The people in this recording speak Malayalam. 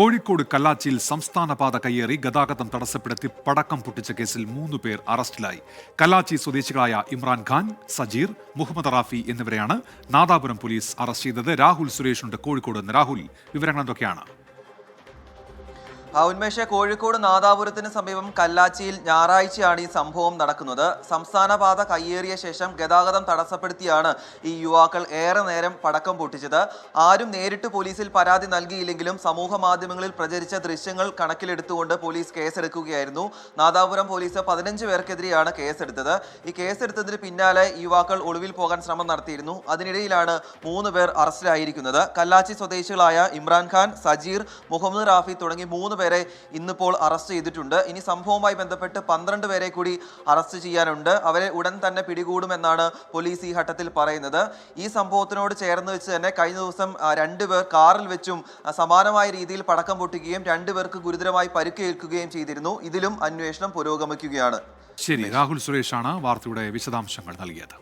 കോഴിക്കോട് കല്ലാച്ചിയിൽ സംസ്ഥാന പാത കയ്യേറി ഗതാഗതം തടസ്സപ്പെടുത്തി പടക്കം പൊട്ടിച്ച കേസിൽ മൂന്ന് പേർ അറസ്റ്റിലായി. കല്ലാച്ചി സ്വദേശികളായ ഇമ്രാൻഖാൻ സജീർ മുഹമ്മദ് റാഫി എന്നിവരെയാണ് നാദാപുരം പോലീസ് അറസ്റ്റ് ചെയ്തത്. രാഹുൽ സുരേഷുണ്ട് കോഴിക്കോട് രാഹുൽ വിവരങ്ങൾ എന്തൊക്കെയാണ്? ഉന്മേഷ കോഴിക്കോട് നാദാപുരത്തിന് സമീപം കല്ലാച്ചിയിൽ ഞായറാഴ്ചയാണ് ഈ സംഭവം നടക്കുന്നത്. സംസ്ഥാന പാത കയ്യേറിയ ശേഷം ഗതാഗതം തടസ്സപ്പെടുത്തിയാണ് ഈ യുവാക്കൾ ഏറെ നേരം പടക്കം പൊട്ടിച്ചത്. ആരും നേരിട്ട് പോലീസിൽ പരാതി നൽകിയില്ലെങ്കിലും സമൂഹ മാധ്യമങ്ങളിൽ പ്രചരിച്ച ദൃശ്യങ്ങൾ കണക്കിലെടുത്തുകൊണ്ട് പോലീസ് കേസെടുക്കുകയായിരുന്നു. നാദാപുരം പോലീസ് പതിനഞ്ച് പേർക്കെതിരെയാണ് കേസെടുത്തത്. ഈ കേസെടുത്തതിന് പിന്നാലെ യുവാക്കൾ ഒളിവിൽ പോകാൻ ശ്രമം നടത്തിയിരുന്നു. അതിനിടയിലാണ് മൂന്ന് പേർ അറസ്റ്റിലായിരിക്കുന്നത്. കല്ലാച്ചി സ്വദേശികളായ ഇമ്രാൻഖാൻ സജീർ മുഹമ്മദ് റാഫി തുടങ്ങി മൂന്ന് പേരെ ഇന്നിപ്പോൾ അറസ്റ്റ് ചെയ്തിട്ടുണ്ട്. ഇനി സംഭവവുമായി ബന്ധപ്പെട്ട് പന്ത്രണ്ട് പേരെ കൂടി അറസ്റ്റ് ചെയ്യാനുണ്ട്. അവരെ ഉടൻ തന്നെ പിടികൂടുമെന്നാണ് പോലീസ് ഈ ഘട്ടത്തിൽ പറയുന്നത്. ഈ സംഭവത്തിനോട് ചേർന്ന് വെച്ച് തന്നെ കഴിഞ്ഞ ദിവസം രണ്ടു രണ്ടുപേർ കാറിൽ വെച്ചും സമാനമായ രീതിയിൽ പടക്കം പൊട്ടിക്കുകയും രണ്ടുപേർക്ക് ഗുരുതരമായി പരുക്കേൽക്കുകയും ചെയ്തിരുന്നു. ഇതിലും അന്വേഷണം പുരോഗമിക്കുകയാണ്. ശരി രാഹുൽ സുരേഷാണ് വാർത്തയുടെ വിശദാംശങ്ങൾ നൽകിയത്.